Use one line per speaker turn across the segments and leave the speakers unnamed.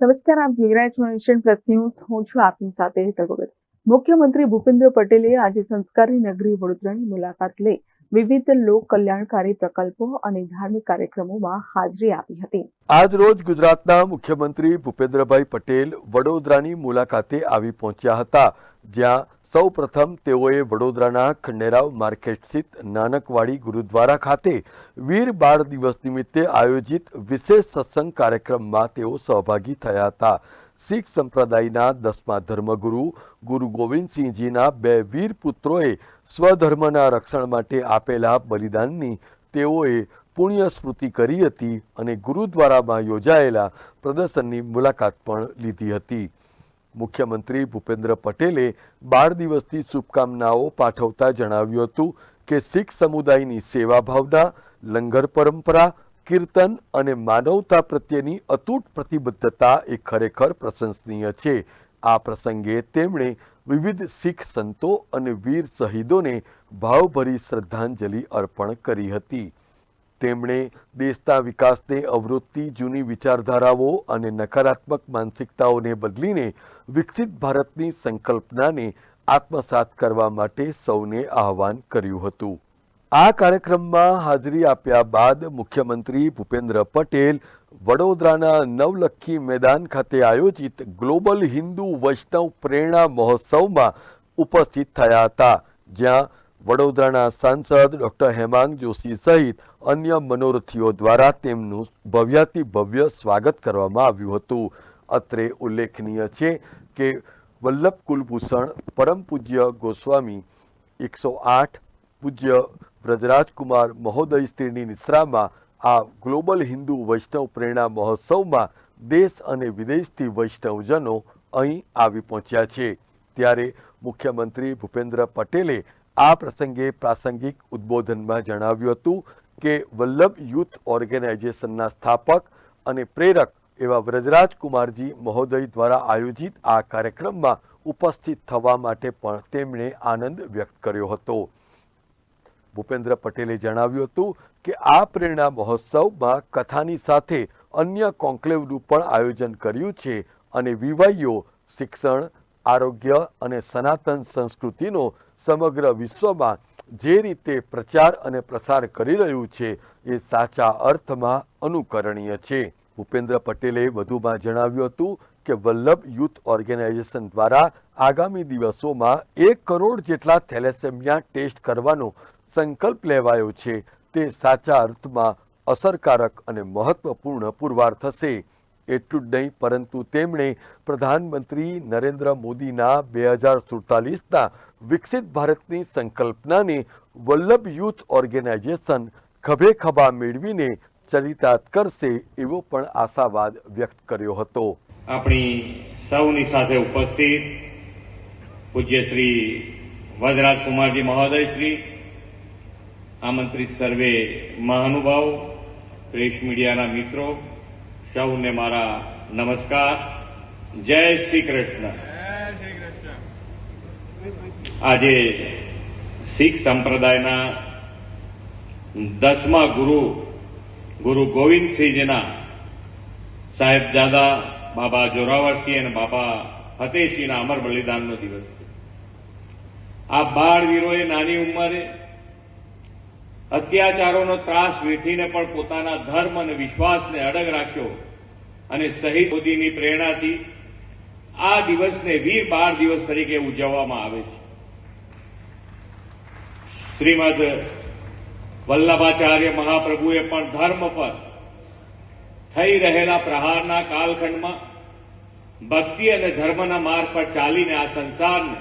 નમસ્કાર, આપ જોઈ રહ્યા છો નેશન પ્લસ ન્યૂઝ હું છું આપની સાથે હેતલ મુખ્યમંત્રી ભૂપેન્દ્ર પટેલે આજે સંસ્કારી નગરી વડોદરાની મુલાકાત લઈ વિવિધ લોક કલ્યાણકારી પ્રકલ્પો અને ધાર્મિક કાર્યક્રમોમાં હાજરી આપી હતી.
આજ રોજ ગુજરાતના મુખ્યમંત્રી ભૂપેન્દ્રભાઈ પટેલ વડોદરાની મુલાકાતે આવી પહોંચ્યા હતા, જ્યાં સૌ પ્રથમ તેઓએ વડોદરાના ખંડેરાવ માર્કેટ સ્થિત નાનકવાડી ગુરુદ્વારા ખાતે વીર બાળ દિવસ નિમિત્તે આયોજિત વિશેષ સત્સંગ કાર્યક્રમમાં તેઓ સહભાગી થયા હતા. શીખ સંપ્રદાયના દસમા ધર્મગુરુ ગુરુ ગોવિંદસિંહજીના બે વીર પુત્રોએ સ્વધર્મના રક્ષણ માટે આપેલા બલિદાનની તેઓએ પુણ્ય સ્મૃતિ કરી હતી અને ગુરુદ્વારામાં યોજાયેલા પ્રદર્શનની મુલાકાત પણ લીધી હતી. મુખ્યમંત્રી ભૂપેન્દ્ર પટેલે બાળ દિવસની શુભકામનાઓ પાઠવતા જણાવ્યું હતું કે શીખ સમુદાયની સેવા ભાવના, લંગર પરંપરા, કીર્તન અને માનવતા પ્રત્યેની અતૂટ પ્રતિબદ્ધતા એ ખરેખર પ્રશંસનીય છે. આ પ્રસંગે તેમણે વિવિધ શીખ સંતો અને વીર શહીદોને ભાવભરી શ્રદ્ધાંજલિ અર્પણ કરી હતી. તેમણે દેશના વિકાસને અવરોધતી જૂની વિચારધારાઓ અને નકારાત્મક માનસિકતાઓને બદલીને વિકસિત ભારતની સંકલ્પનાને આત્મસાત કરવા માટે સૌને આહવાન કર્યું હતું. આ કાર્યક્રમમાં હાજરી આપ્યા બાદ મુખ્યમંત્રી ભૂપેન્દ્ર પટેલ વડોદરાના નવલખી મેદાન ખાતે આયોજિત ગ્લોબલ હિન્દુ વૈષ્ણવ પ્રેરણા મહોત્સવમાં ઉપસ્થિત થયા હતા, જ્યાં વડોદરાના સાંસદ ડોક્ટર હેમાંગ જોશી સહિત અન્ય મનોરથીઓ દ્વારા તેમનું ભવ્યાતિ ભવ્ય સ્વાગત કરવામાં આવ્યું હતું. અત્રે ઉલ્લેખનીય છે કે વલ્લભ કુલભૂષણ, પરમ પૂજ્ય ગોસ્વામી, એકસો આઠ પૂજ્ય વ્રજરાજકુમાર મહોદય સ્ત્રીની નિશ્રામાં આ ગ્લોબલ હિન્દુ વૈષ્ણવ પ્રેરણા મહોત્સવમાં દેશ અને વિદેશથી વૈષ્ણવજનો અહીં આવી પહોંચ્યા છે. ત્યારે મુખ્યમંત્રી ભૂપેન્દ્ર પટેલે આ પ્રસંગે પ્રાસંગિક ઉદ્બોધનમાં જણાવ્યું હતું કે વલ્લભ યુથ ઓર્ગેનાઇઝેશનના સ્થાપક અને પ્રેરક એવા વ્રજરાજ કુમારજી મહોદય દ્વારા આયોજિત આ કાર્યક્રમમાં ઉપસ્થિત થવા માટે પણ તેમણે આનંદ વ્યક્ત કર્યો હતો. ભૂપેન્દ્ર પટેલે જણાવ્યું હતું કે આ પ્રેરણા મહોત્સવમાં કથાની સાથે અન્ય કોન્ક્લેવનું પણ આયોજન કર્યું છે અને વિવાહીઓ શિક્ષણ, આરોગ્ય અને સનાતન સંસ્કૃતિનો સમગ્ર વિશ્વમાં જે રીતે પ્રચાર અને પ્રસાર કરી રહ્યું છે, એ સાચા અર્થમાં અનુકરણીય છે. ભૂપેન્દ્ર પટેલે વધુમાં જણાવ્યું હતું કે, વલ્લભ યુથ ઓર્ગેનાઇઝેશન દ્વારા આગામી દિવસોમાં એક કરોડ જેટલા થેલેસેમિયા ટેસ્ટ કરવાનો સંકલ્પ લેવાયો છે. તે સાચા અર્થમાં અસરકારક અને મહત્વપૂર્ણ પુરવાર થશે. એટલું જ નહીં, પરંતુ તેમણે પ્રધાનમંત્રી નરેન્દ્ર મોદીના બે હજાર સુડતાલીસના વિકસિત ભારતની સંકલ્પનાને વલ્લભ યુથ ઓર્ગેનાઇઝેશન ખભે ખભા મેળવીને ચરિતાર્થ કરશે એવો પણ આશાવાદ વ્યક્ત કર્યો હતો.
આપણી સૌની સાથે ઉપસ્થિત પૂજ્ય શ્રી વદરાજ કુમારજી મહોદય શ્રી, આમંત્રિત સર્વે મહાનુભાવો, પ્રેસ મીડિયાના મિત્રો સૌને મારા નમસ્કાર. જય શ્રી કૃષ્ણ. આજે શીખ સંપ્રદાયના દસમા ગુરુ ગુરુ ગોવિંદસિંહજીના સાહેબજાદા બાબા જોરાવરસિંહ અને બાબા ફતેહસિંહના અમર બલિદાનનો દિવસ છે. આ બાળવીરોએ નાની ઉંમરે અત્યાચારોનો ત્રાસ વેઠીને પણ પોતાના ધર્મ અને વિશ્વાસને અડગ રાખ્યો અને શહીદ મોદીની પ્રેરણાથી આ દિવસને વીર બાર દિવસ તરીકે ઉજવવામાં આવે છે. શ્રીમદ વલ્લભાચાર્ય મહાપ્રભુએ પણ ધર્મ પર થઈ રહેલા પ્રહારના કાલખંડમાં ભક્તિ અને ધર્મના માર્ગ પર ચાલીને આ સંસારને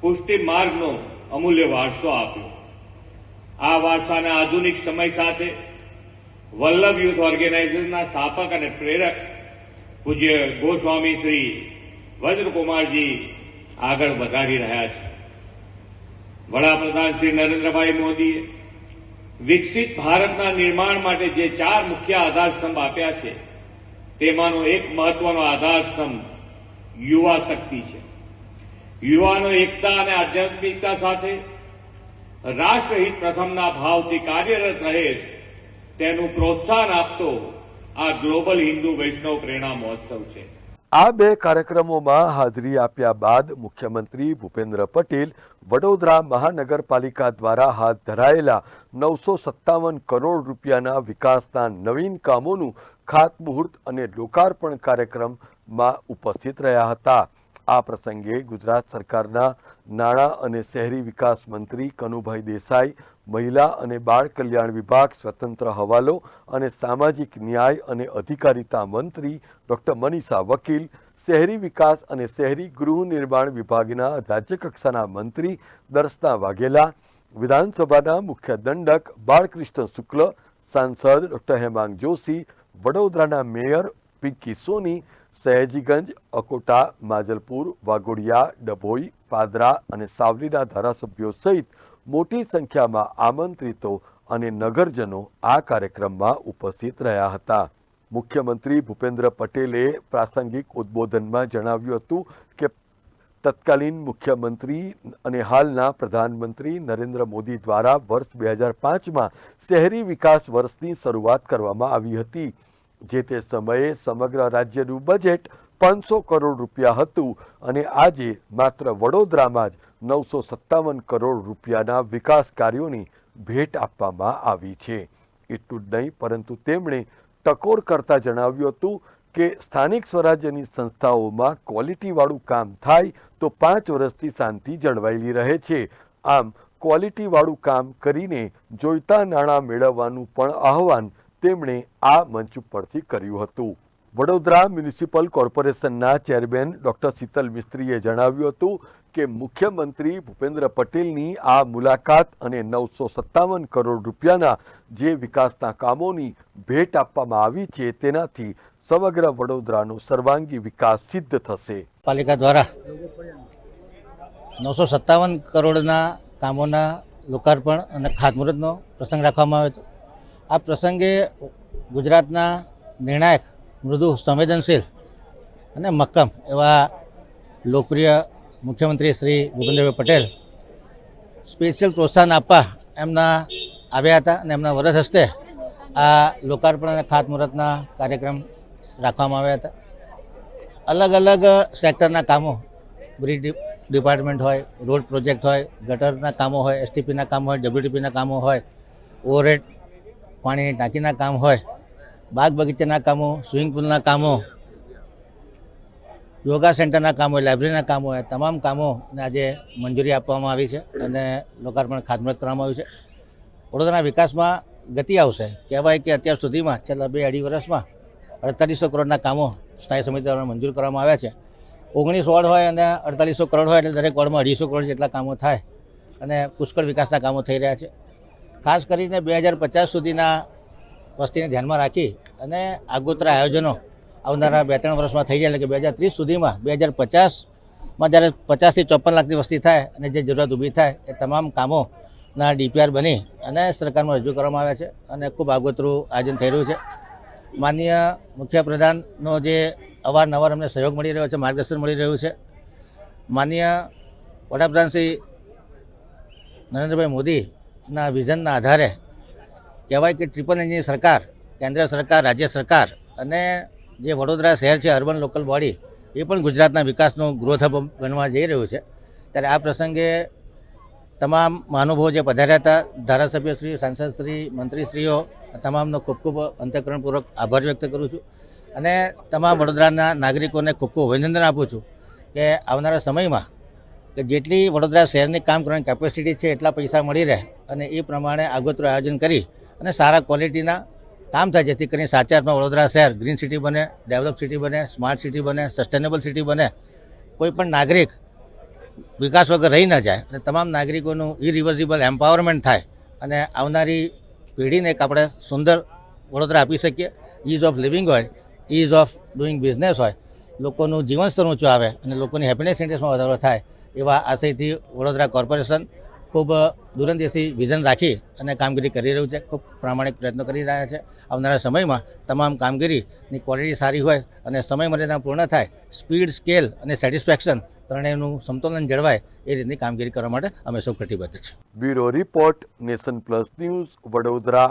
પુષ્ટિ માર્ગનો અમૂલ્ય વારસો આપ્યો. આ વારસાને આધુનિક સમય સાથે વલ્લભ યુથ ઓર્ગેનાઇઝેશનના સ્થાપક અને પ્રેરક પૂજ્ય ગોસ્વામી શ્રી વજ્રકુમારજી આગળ વધારી રહ્યા છે. વડાપ્રધાન શ્રી નરેન્દ્રભાઈ મોદીએ વિકસિત ભારતના નિર્માણ માટે જે ચાર મુખ્ય આધારસ્તંભ આપ્યા છે, તેમાંનો એક મહત્વનો આધારસ્તંભ યુવા શક્તિ છે. યુવાનો એકતા અને આધ્યાત્મિકતા સાથે રાષ્ટ્રહિત પ્રથમના ભાવથી કાર્યરત રહે તેનું પ્રોત્સાહન આપતો આ ગ્લોબલ હિન્દુ વૈષ્ણવ પ્રેરણા મહોત્સવ છે.
આ બે કાર્યક્રમોમાં હાજરી આપ્યા બાદ મુખ્યમંત્રી ભૂપેન્દ્ર પટેલ વડોદરા મહાનગરપાલિકા દ્વારા હાથ ધરાયેલા નવસો સત્તાવન કરોડ રૂપિયાના વિકાસના નવીન કામોનું ખાતમુહૂર્ત અને લોકાર્પણ કાર્યક્રમમાં ઉપસ્થિત રહ્યા હતા. આ પ્રસંગે ગુજરાત સરકારના નાણાં અને શહેરી વિકાસ મંત્રી કનુભાઈ દેસાઈ, મહિલા અને બાળ કલ્યાણ વિભાગ, સ્વતંત્ર હવાલો અને સામાજિક ન્યાય અને અધિકારિતા મંત્રી ડોક્ટર મનીષા વકીલ, શહેરી વિકાસ અને શહેરી ગૃહ નિર્માણ વિભાગના રાજ્યકક્ષાના મંત્રી દર્શના વાઘેલા, વિધાનસભાના મુખ્ય દંડક બાળકૃષ્ણ શુક્લ, સાંસદ ડોક્ટર હેમાંગ જોશી, વડોદરાના મેયર પિંકી સોની સયાજીગંજ, અકોટા, માજલપુર, વાઘોડિયા, ડભોઈ, પાદરા અને સાવલીના ધારાસભ્યો સહિત મોટી સંખ્યામાં આમંત્રિતો અને નગરજનો આ કાર્યક્રમમાં ઉપસ્થિત રહ્યા હતા. મુખ્યમંત્રી ભૂપેન્દ્ર પટેલે પ્રાસંગિક ઉદ્બોધનમાં જણાવ્યું હતું કે, તત્કાલીન મુખ્યમંત્રી અને હાલના પ્રધાનમંત્રી નરેન્દ્ર મોદી દ્વારા વર્ષ બે હજાર પાંચમાં શહેરી વિકાસ વર્ષની શરૂઆત કરવામાં આવી હતી. જે તે સમયે સમગ્ર રાજ્યનું બજેટ પાંચસો કરોડ રૂપિયા હતું અને આજે માત્ર વડોદરામાં જ નવસો સત્તાવન કરોડ રૂપિયાના વિકાસ કાર્યોની ભેટ આપવામાં આવી છે. એટલું જ નહીં, પરંતુ તેમણે ટકોર કરતા જણાવ્યું હતું કે સ્થાનિક સ્વરાજ્યની સંસ્થાઓમાં ક્વોલિટીવાળું કામ થાય તો પાંચ વર્ષથી શાંતિ જળવાયેલી રહે છે. આમ ક્વોલિટીવાળું કામ કરીને જોઈતા નાણાં મેળવવાનું પણ આહવાન તેમણે આ મંચ ઉપરથી કર્યું હતું. વડોદરા મ્યુનિસિપલ કોર્પોરેશનના ચેરમેન ડોક્ટર શીતલ મિસ્ત્રીએ જણાવ્યું હતું કે મુખ્યમંત્રી ભૂપેન્દ્ર પટેલની આ મુલાકાત અને નવસો સત્તાવન કરોડ રૂપિયાના જે વિકાસના કામોની ભેટ આપવામાં આવી છે તેનાથી સમગ્ર વડોદરાનો સર્વાંગી વિકાસ સિદ્ધ થશે.
પાલિકા દ્વારા નવસો સત્તાવન કરોડના કામોના લોકાર્પણ અને ખાતમુહૂર્તનો પ્રસંગ રાખવામાં આવ્યો હતો. આ પ્રસંગે ગુજરાતના નિર્ણાયક, મૃદુ સંવેદનશીલ અને મક્કમ એવા લોકપ્રિય મુખ્યમંત્રી શ્રી ભૂપેન્દ્રભાઈ પટેલ સ્પેશિયલ પ્રોત્સાહન આપવા એમના આવ્યા હતા અને એમના વરસ હસ્તે આ લોકાર્પણ અને ખાતમુહૂર્તના કાર્યક્રમ રાખવામાં આવ્યા હતા. અલગ અલગ સેક્ટરના કામો, બ્રિજ ડિપાર્ટમેન્ટ હોય, રોડ પ્રોજેક્ટ હોય, ગટરના કામો હોય એસટીપીના કામ હોય ડબ્લ્યુટીપીના કામો હોય, ઓવરહેડ પાણીની ટાંકીના કામ હોય, બાગ બગીચાના કામો સ્વિમિંગ પુલના કામો, યોગા સેન્ટરના કામો લાઇબ્રેરીના કામો હોય તમામ કામોને આજે મંજૂરી આપવામાં આવી છે અને લોકાર્પણ ખાતમુહૂર્ત કરવામાં આવ્યું છે. વડોદરાના વિકાસમાં ગતિ આવશે. કહેવાય કે અત્યાર સુધીમાં છેલ્લા બે અઢી વર્ષમાં અડતાલીસો કરોડના કામો સ્થાયી સમિતિ દ્વારા મંજૂર કરવામાં આવ્યા છે. ઓગણીસ વોર્ડ હોય અને અડતાલીસો કરોડ હોય એટલે દરેક વોર્ડમાં અઢીસો કરોડ જેટલા કામો થાય અને પુષ્કળ વિકાસના કામો થઈ રહ્યા છે. ખાસ કરીને બે હજાર પચાસ સુધીના વસ્તીને ધ્યાનમાં રાખી અને આગોતરા આયોજનો આવનારા બે ત્રણ વર્ષમાં થઈ જાય એટલે કે બે હજાર ત્રીસ સુધીમાં બે હજાર પચાસમાં જ્યારે પચાસથી ચોપન લાખની વસ્તી થાય અને જે જરૂરિયાત ઊભી થાય એ તમામ કામોના ડીપીઆર બની અને સરકારમાં રજૂ કરવામાં આવ્યા છે અને ખૂબ આગોતરું આયોજન થઈ રહ્યું છે. માનનીય મુખ્યપ્રધાનનો જે અવારનવાર અમને સહયોગ મળી રહ્યો છે, માર્ગદર્શન મળી રહ્યું છે. માનનીય વડાપ્રધાન શ્રી નરેન્દ્રભાઈ મોદીના વિઝનના આધારે કહેવાય કે ટ્રિપલ એન્જિન સરકાર, કેન્દ્ર સરકાર, રાજ્ય સરકાર અને જે વડોદરા શહેર છે, અર્બન લોકલ બોડી, એ પણ ગુજરાતના વિકાસનું ગ્રોથ હબ બનવા જઈ રહ્યું છે. ત્યારે આ પ્રસંગે તમામ મહાનુભાવો જે પધાર્યા હતા ધારાસભ્યશ્રી સાંસદશ્રી, મંત્રીશ્રીઓ તમામનો ખૂબ ખૂબ અંતઃકરણપૂર્વક આભાર વ્યક્ત કરું છું અને તમામ વડોદરાના નાગરિકોને ખૂબ ખૂબ અભિનંદન આપું છું કે આવનારા સમયમાં કે જેટલી વડોદરા શહેરની કામ કરવાની કેપેસિટી છે, એટલા પૈસા મળી રહે અને એ પ્રમાણે આગોતરું આયોજન કરી અને સારા ક્વોલિટીના કામ થાય જેથી કરીને સાચા અર્થમાં વડોદરા શહેર ગ્રીન સિટી બને ડેવલપ સિટી બને સ્માર્ટ સિટી બને સસ્ટેનેબલ સિટી બને. કોઈ પણ નાગરિક વિકાસ વગર રહી ન જાય અને તમામ નાગરિકોનું ઇરિવર્સિબલ એમ્પાવરમેન્ટ થાય અને આવનારી પેઢીને એક આપણે સુંદર વડોદરા આપી શકીએ. ઇઝ ઓફ લિવિંગ હોય ઇઝ ઓફ ડુઈંગ બિઝનેસ હોય, લોકોનું જીવન સ્તર ઊંચું આવે અને લોકોની હેપીનેસ ઇન્ડેક્સમાં વધારો થાય. એવા આશયથી વડોદરા કોર્પોરેશન ખૂબ દૂરંદેશી વિઝન રાખી અને કામગીરી કરી રહ્યું છે. ખૂબ પ્રામાણિક પ્રયત્નો કરી રહ્યા છે. આવનારા સમયમાં તમામ કામગીરીની ક્વોલિટી સારી હોય અને સમય મર્યાદા પૂર્ણ થાય, સ્પીડ, સ્કેલ અને સેટિસ્ફેક્શન ત્રણેયનું સમતોલન જળવાય એ રીતની કામગીરી કરવા માટે અમે સૌ કટિબદ્ધ છે
bureau report Nation Plus News Vadodara.